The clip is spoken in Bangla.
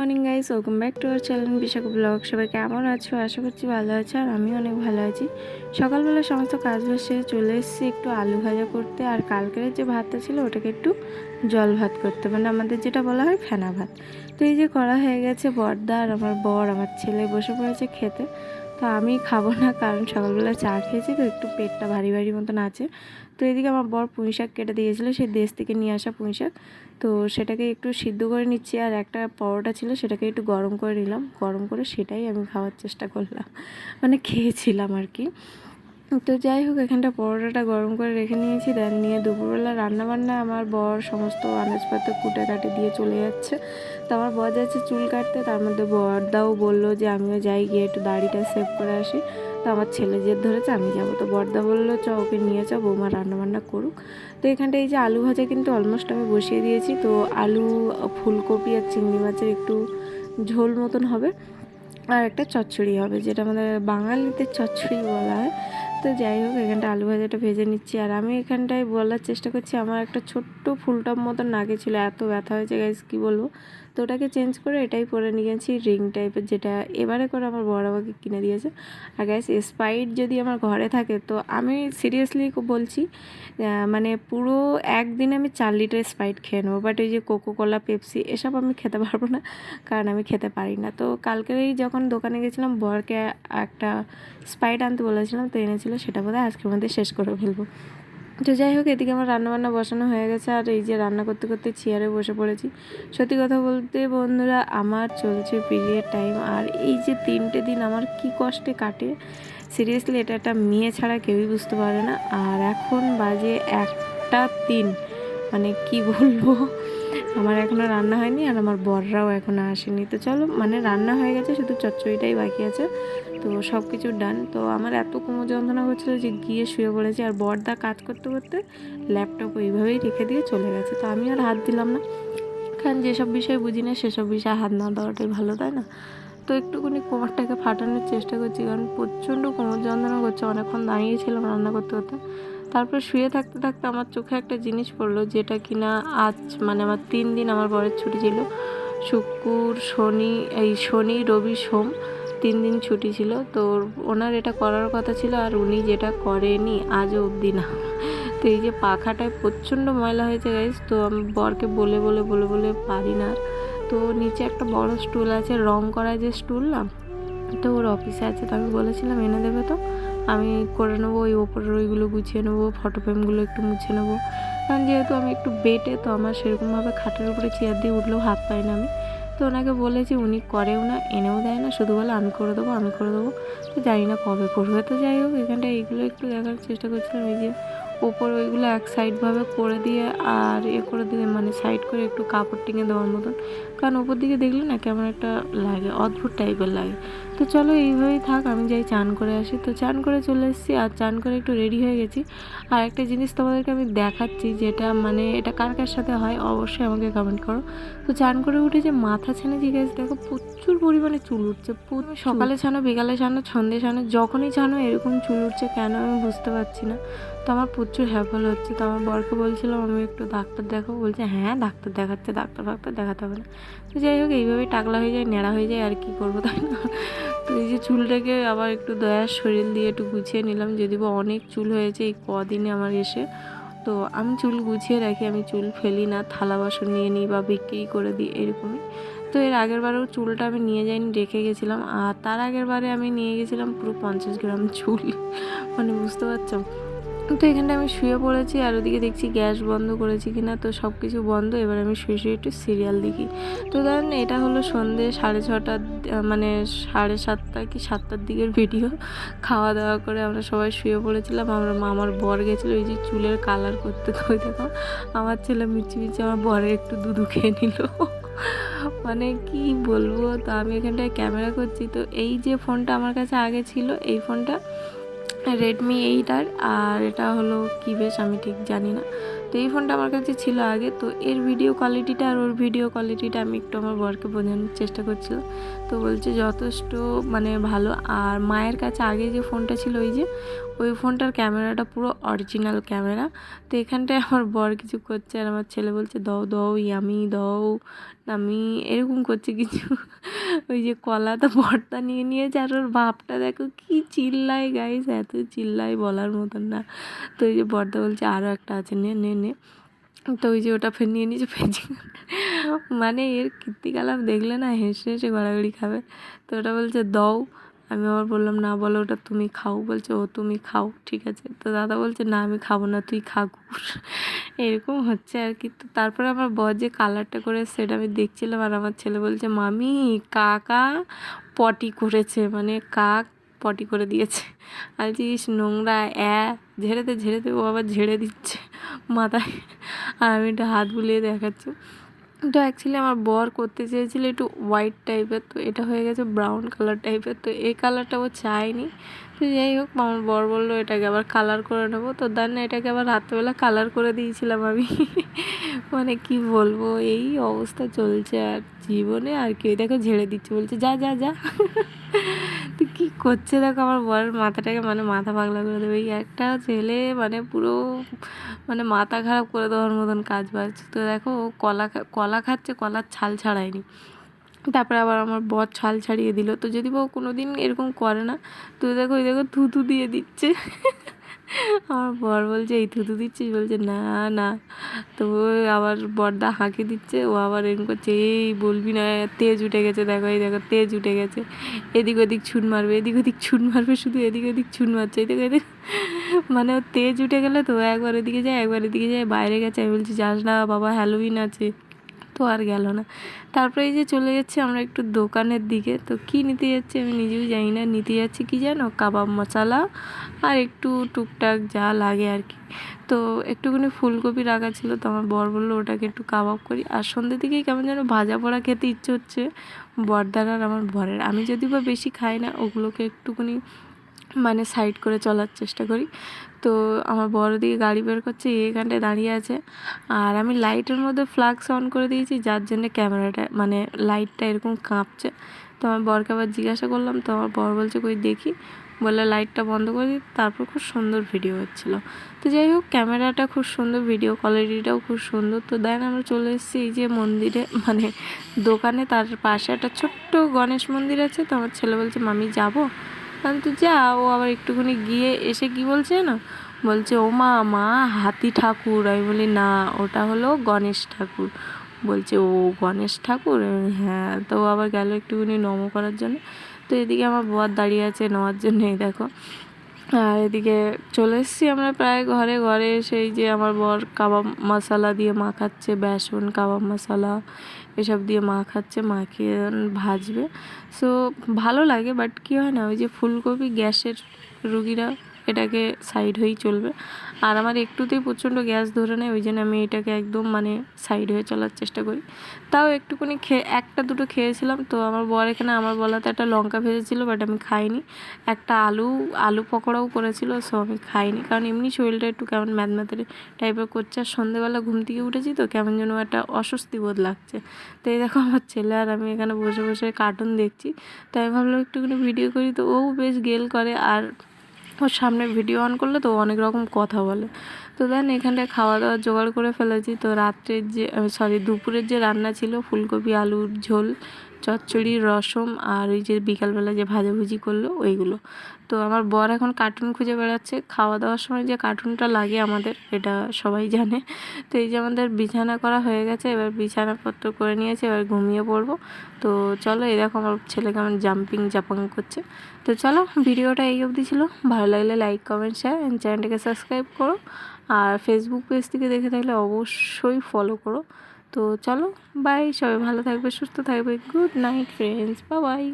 Morning guys welcome back to our channel Bishakh vlog সবাই কেমন আছো? আশা করছি ভালো আছো আর আমি অনেক ভালো আছি। সকালবেলা সমস্ত কাজ বসে চলে এসেছি একটু আলু ভাজা করতে। আর কালকের যে ভাতটা ছিল, ওটাকে একটু জল ভাত করতে। মানে আমাদের যেটা বলা হয় ফেনা ভাত। তো এই যে করা হয়ে গেছে বর্দা আর আমার বর, আমার ছেলে বসে পড়েছে খেতে। তো আমি খাব না, কারণ সকালবেলা চা খেয়েছি, তো একটু পেটটা ভারী ভারী মতন আছে। তো এদিকে আমার বর পুঁই শাক কেটে দিয়েছিল সেই দেশ থেকে নিয়ে আসা পুঁই শাক। তো সেটাকে একটু সিদ্ধ করে নিচ্ছি, আর একটা পরোটা ছিল, সেটাকে একটু গরম করে নিলাম। গরম করে সেটাই আমি খাওয়ার চেষ্টা করলাম। মানে খেয়েছিলাম আর কি। তো যাই হোক, এখানটা পরোটাটা গরম করে রেখে নিয়েছি। দেন নিয়ে দুপুরবেলা রান্নাবান্না, আমার বর সমস্ত আনাজপত্র কুটে কাটে দিয়ে চলে যাচ্ছে। তো আমার বর যাচ্ছে চুল কাটতে, তার মধ্যে বরদাও বলল যে, আমিও যাই গিয়ে একটু দাড়িটা সেভ করে আসি। তো আমার ছেলে জেদ ধরেছে, আমি যাব। তো বর্দা বলল, চ, ওকে নিয়ে চ, বৌমা রান্নাবান্না করুক। তো এখানটা এই যে আলু ভাজা কিন্তু অলমোস্ট আমি বসিয়ে দিয়েছি। তো আলু, ফুলকপি আর চিংড়ি মাছের একটু ঝোল মতন হবে। আর একটা চচ্চড়ি হবে, যেটা আমাদের বাঙালিদের চচ্চড়ি বলা হয়। তো যাই হোক, এখানটা আলু ভাজাটা ভেজে নিচ্ছি। আর আমি এখানটায় বলার চেষ্টা করছি, আমার একটা ছোট্ট ফুলটপ মতন নাকে ছিল, এত ব্যথা হয়েছে গাইজ কী বলব? তো ওটাকে চেঞ্জ করে এটাই পরে নিয়েছি রিং টাইপের যেটা এবারে করে আমার বড় আমাকে কিনে দিয়েছে। আর গ্যাস স্পাইট যদি আমার ঘরে থাকে, তো আমি সিরিয়াসলি বলছি মানে পুরো একদিন আমি চার লিটার স্পাইট খেয়ে নেব। বাট ওই যে কোকো কোলা পেপসি এসব আমি খেতে পারব না, কারণ আমি খেতে পারি না। তো কালকেরই যখন দোকানে গেছিলাম, বরকে একটা স্পাইট আনতে বলেছিলাম, তো এনেছিল, সেটা বোধহয় আজকের মধ্যে শেষ করে ফেলব। তো যাই হোক, এদিকে আমার রান্নাবান্না বসানো হয়ে গেছে আর এই যে রান্না করতে করতে চেয়ারে বসে পড়েছি। সত্যি কথা বলতে বন্ধুরা, আমার চলছে পিরিয়ড টাইম আর এই যে তিনটে দিন আমার কি কষ্টে কাটে সিরিয়াসলি এটা একটা মেয়ে ছাড়া কেউই বুঝতে পারে না। আর এখন বাজে একটা তিন। মানে কি বলব? আমার এখনও রান্না হয়নি আর আমার বররাও এখনও আসেনি। তো চলো মানে রান্না হয়ে গেছে, শুধু চচ্চড়িটাই বাকি আছে। তো সব কিছু ডান তো আমার এত কোমর যন্ত্রণা হচ্ছিল যে গিয়ে শুয়ে পড়েছি আর বরদা কাজ করতে করতে ল্যাপটপ ওইভাবেই রেখে দিয়ে চলে গেছে। তো আমি আর হাত দিলাম না। কারণ যেসব বিষয় বুঝি না, সেসব বিষয়ে হাত না দেওয়াটাই ভালো, তাই না? তো একটুখানি কোমরটাকে ফাটানোর চেষ্টা করছি, কারণ প্রচণ্ড কোমর যন্ত্রণা করছে, অনেকক্ষণ দাঁড়িয়েছিলাম রান্না করতে করতে। তারপর শুয়ে থাকতে থাকতে আমার চোখে একটা জিনিস পড়ল, যেটা কিনা আজ মানে আমার তিন দিন আমার বরের ছুটি ছিল। শুক্র, শনি, এই শনি, রবি, সোম তিন দিন ছুটি ছিল। তো ওনার এটা করার কথা ছিল আর উনি যেটা করেনি আজও অবধি না। তো এই যে পাখাটায় প্রচণ্ড ময়লা হয়েছে গাইজ তো আমি বরকে বলে বলে বলে বলে পারি না তো নিচে একটা বড় স্টুল আছে, রং করা যে স্টুল না, তো ওর অফিসে আছে। তো আমি বলেছিলাম, এনে দেবে তো? আমি করে নেব, ওই ওপরের ওইগুলো গুছিয়ে নেব ফটো ফ্রেমগুলো একটু মুছে নেব। কারণ যেহেতু আমি একটু বেটে, তো আমার সেরকমভাবে খাটের উপরে চেয়ার দিয়ে উঠলেও হাত পাই না আমি। তো ওনাকে বলেছি, উনি করেও না, এনেও দেয় না, শুধু বলে আমি করে দেবো, আমি করে দেবো। তো জানি না কবে করবে। তো যাই হোক এখানটা এইগুলো একটু দেখার চেষ্টা করছিলাম, এই যে ওপর ওইগুলো এক সাইডভাবে করে দিয়ে আর এ করে দিয়ে মানে সাইড করে একটু কাপড় টিঙে দেওয়ার মতন। কারণ ওপর দিকে দেখলে না কেমন একটা লাগে, অদ্ভুত টাইপের লাগে। তো চলো এইভাবেই থাক, আমি যাই চান করে আসি। তো চান করে চলে এসেছি আর চান করে একটু রেডি হয়ে গেছি। আর একটা জিনিস তোমাদেরকে আমি দেখাচ্ছি যেটা মানে এটা কার কার সাথে হয় অবশ্যই আমাকে কমেন্ট করো। তো চান করে উঠে যে মাথা ছানে জিজ্ঞেস দেখো প্রচুর পরিমাণে চুল উঠছে সকালে ছানো, বিকালে ছানো, সন্ধে ছানো, যখনই ছানো এরকম চুল উঠছে কেন আমি বুঝতে পারছি না। আমার প্রচুর হ্যাপল হচ্ছে তো আমার বরকে বলছিলাম, আমি একটু ডাক্তার দেখাবো। বলছে হ্যাঁ ডাক্তার দেখাচ্ছে, ডাক্তার ফাক্তার দেখাতে হবে না। তো যাই হোক, এইভাবেই টাকলা হয়ে যায় নেড়া হয়ে যায়, আর কি করব তাই না? তো এই যে চুলটাকে আবার একটু দয়ার শরীর দিয়ে একটু গুছিয়ে নিলাম, যদি বা অনেক চুল হয়েছে এই কদিনে আমার এসে। তো আমি চুল গুছিয়ে রাখি, আমি চুল ফেলি না, থালা বাসন নিয়ে নিই বা বিক্রি করে দিই, এরকমই। তো এর আগের বারেও চুলটা আমি নিয়ে যাইনি, রেখে গেছিলাম, আর তার আগের বারে আমি নিয়ে গেছিলাম পুরো পঞ্চাশ গ্রাম চুল। মানে বুঝতে পারছ? তো এখানটা আমি শুয়ে পড়েছি আর ওদিকে দেখছি গ্যাস বন্ধ করেছি কিনা, তো সব কিছু বন্ধ। এবার আমি শুয়ে শুয়ে একটু সিরিয়াল দেখি। তো ধরেন এটা হলো সন্ধে সাড়ে ছটার মানে সাড়ে সাতটা কি সাতটার দিকের ভিডিও। খাওয়া দাওয়া করে আমরা সবাই শুয়ে পড়েছিলাম। আমরা আমার বর গেছিল ওই যে চুলের কালার করতে তো দেখো আমার ছেলে মিচি মিচি আমার বরে একটু দুধু খেয়ে নিল। মানে কি বলব, তো আমি এখানটায় ক্যামেরা করছি। তো এই যে ফোনটা আমার কাছে আগে ছিল, এই ফোনটা রেডমি এইট আর আর এটা হলো কী বেশ আমি ঠিক জানি না। তো এই ফোনটা আমার কাছে ছিল আগে, তো এর ভিডিও কোয়ালিটিটা আর ওর ভিডিও কোয়ালিটিটা আমি একটু আমার বরকে বোঝানোর চেষ্টা করছিলাম। তো বলছে যথেষ্ট মানে ভালো, আর মায়ের কাছে আগে যে ফোনটা ছিল ওই যে, ওই ফোনটার ক্যামেরাটা পুরো অরিজিনাল ক্যামেরা। তো এখানটায় আমার বর কিছু করছে আর আমার ছেলে বলছে, দাও দাও, ইয়ামি, দাও। আমি এরকম করছি কিছু ওই যে কলা তো ভর্তা নিয়ে নিয়েছে আর ওর ভাবটা দেখো কি চিল্লায় গাইস এত চিল্লায় বলার মতন না। তো ওই যে বর্দা বলছে আরও একটা আছে, নে নে নে। তো ওই যে ওটা ফের নিয়ে নিয়েছে ফেজি মানে এর কীর্তিকলাপ দেখলে না হেসে হেসে গড়াগড়ি খাবে। তো ওটা বলছে, দাও। আমি আবার বললাম, না বলো, ওটা তুমি খাও। বলছে, ও, তুমি খাও, ঠিক আছে। তো দাদা বলছে, না, আমি খাব না, তুই খা কুকুর এরকম হচ্ছে আর কি। তো তারপরে আমার বর যে কালারটা করে সেটা আমি দেখছিলাম আর আমার ছেলে বলছে, মামি, কাকা পটি করেছে। মানে কাক পটি করে দিয়েছে। আর জিনিস নোংরা, অ্যা, ঝেড়েতে ঝেড়েতে ও আবার ঝেড়ে দিচ্ছে মাথায়। আর আমি একটু হাত বুলিয়ে দেখাচ্ছি। তো অ্যাকচুয়ালি আমার বর করতে চেয়েছিল একটু হোয়াইট টাইপের তো এটা হয়ে গেছে ব্রাউন কালার টাইপের তো এই কালারটা ও চায়নি। তো যাই হোক, আমার বর বলল এটাকে আবার কালার করে নেব। তো দেন এটাকে আবার রাত্রেবেলা কালার করে দিয়েছিলাম আমি। মানে কি বলব, এই অবস্থা চলছে আর জীবনে আর কি। দেখো ঝেড়ে দিচ্ছে, বলছে, যা যা যা। তো কী করছে দেখো আমার বরের মাথাটাকে মানে মাথা পাগলা করে দেবে। একটা ছেলে মানে পুরো মানে মাথা খারাপ করে দেওয়ার মতন কাজ বাজ তো দেখো ও কলা কলা খাচ্ছে, কলার ছাল ছাড়ায়নি। তারপরে আবার আমার বর ছাল ছাড়িয়ে দিল। তো যদি বউ কোনো দিন এরকম করে না, তো দেখো ওই দেখো থুতু দিয়ে দিচ্ছে। আমার বর বলছে, এই থুতু দিচ্ছিস? বলছে, না না। তো আবার বরদা হাঁকি দিচ্ছে, ও আবার এরকম করছে, এই বলবি না, তেজ উঠে গেছে, দেখো, এই দেখো, তেজ উঠে গেছে। এদিক ওদিক ছুট মারবে, এদিক ওদিক ছুট মারবে, শুধু এদিক ওদিক ছুট মারছে, এদিক এদিক মানে ও তেজ উঠে গেলে তো একবার এদিকে যায়, একবার এদিকে যায়, বাইরে গেছে, আমি বলছি, যাস না, বাবা হ্যালোউইন আছে। তো আর গেল না। তারপরে এই যে চলে যাচ্ছি আমরা একটু দোকানের দিকে। তো কি নিতে যাচ্ছি আমি নিজেও জানি না। নিতে যাচ্ছি কি জানো? কাবাব মশলা আর একটু টুকটাক যা লাগে আর কি। তো একটুখানি ফুলকপি রাখা ছিল তো আমার বর বলল ওটাকে একটু কাবাব করি। আর সন্ধ্যে দিকেই কেমন যেন ভাজা পোড়া খেতে ইচ্ছে হচ্ছে। বরদার আর আমার বরের। আমি যদি বা বেশি খাই না, ওগুলোকে একটুখানি মানে সাইড করে চলার চেষ্টা করি। তো আমার বড় দিকে গাড়ি বের করছে এখানটায় দাঁড়িয়ে আছে। আর আমি লাইটের মধ্যে ফ্লাক্স অন করে দিয়েছি, যার জন্য ক্যামেরাটা মানে লাইটটা এরকম কাঁপছে। তো আমার বরকে আবার জিজ্ঞাসা করলাম, তো আমার বর বলছে, কই দেখি? বলে লাইটটা বন্ধ করে দিই। তারপর খুব সুন্দর ভিডিও হচ্ছিল। তো যাই হোক, ক্যামেরাটা খুব সুন্দর, ভিডিও কোয়ালিটিটাও খুব সুন্দর। তো দেন আমরা চলে এসেছি এই যে মন্দিরে মানে দোকানে। তার পাশে একটা ছোট্ট গণেশ মন্দির আছে। তো আমার ছেলে বলছে, মামি, যাব? আমি তো যা, ও আবার একটুখানি গিয়ে এসে কি বলছে না বলছে, ও মা মা, হাতি ঠাকুর। আমি বলি, না, ওটা হলো গণেশ ঠাকুর। বলছে, ও গণেশ ঠাকুর? হ্যাঁ। তো ও আবার গেল একটুখানি নম করার জন্য। তো এদিকে আমার বর দাঁড়িয়ে আছে, নেওয়ার জন্য এই দেখো। আর এদিকে চলে এসেছি আমরা প্রায় ঘরে ঘরে সেই যে আমার বর কাবাব মশলা দিয়ে মাখাচ্ছে বেসন, কাবাব মশলা এসব দিয়ে মাখাচ্ছে মাখিয়ে ভাজবে। সো ভালো লাগে বাট কী হয় না, ওই যে ফুলকপি গ্যাসের রুগীরা এটাকে সাইড হয়েই চলবে। আর আমার একটুতেই প্রচণ্ড গ্যাস ধরে নেয়, ওই জন্য আমি এটাকে একদম মানে সাইড হয়ে চলার চেষ্টা করি। তাও একটুখানি খেয়ে একটা দুটো খেয়েছিলাম, তো আমার বর এখানে, আমার বলাতে একটা লঙ্কা ভেজেছিলো বাট আমি খাইনি। একটা আলু আলু পকোড়াও করেছিল সো আমি খাইনি। কারণ এমনি শরীরটা একটু কেমন ম্যাদম্যাদের টাইপের করছে, আর সন্ধেবেলা ঘুম থেকে উঠেছি তো কেমন যেন একটা অস্বস্তি বোধ লাগছে। তো এই দেখো আমার ছেলে, আর আমি এখানে বসে বসে কার্টুন দেখছি তো আমি ভাবলাম একটুখানি ভিডিও করি, তো ও বেশ গেল করে, আর ওর সামনে ভিডিও অন করলে তো অনেক রকম কথা বলে। তো দেন এখানটায় খাওয়া দাওয়া জোগাড় করে ফেলেছি। তো রাত্রের যে সরি দুপুরের যে রান্না ছিল, ফুলকপি, আলুর ঝোল চচ্চড়ি, রসম আর ওই যে বিকালবেলা যে ভাজাভুজি করল, ওইগুলো। তো আমার বর এখন কার্টুন খুঁজে বেড়াচ্ছে। খাওয়া দাওয়ার সময় যে কার্টুনটা লাগে আমাদের, এটা সবাই জানে। তো এই যে আমাদের বিছানা করা হয়ে গেছে, এবার বিছানাপত্র করে নিয়েছে, এবার ঘুমিয়ে পড়ব। তো চলো এরকম আমার ছেলে কেমন জাম্পিং জাপাং করছে। তো চলো, ভিডিওটা এই অবধি ছিল। ভালো লাগলে লাইক কমেন্ট শেয়ার চ্যানেলটাকে সাবস্ক্রাইব করো। আর ফেসবুক পেজ থেকে দেখে থাকলে অবশ্যই ফলো করো। তো চলো বাই সবাই ভালো থাকবে সুস্থ থাকবে গুড নাইট ফ্রেন্ডস বা বাই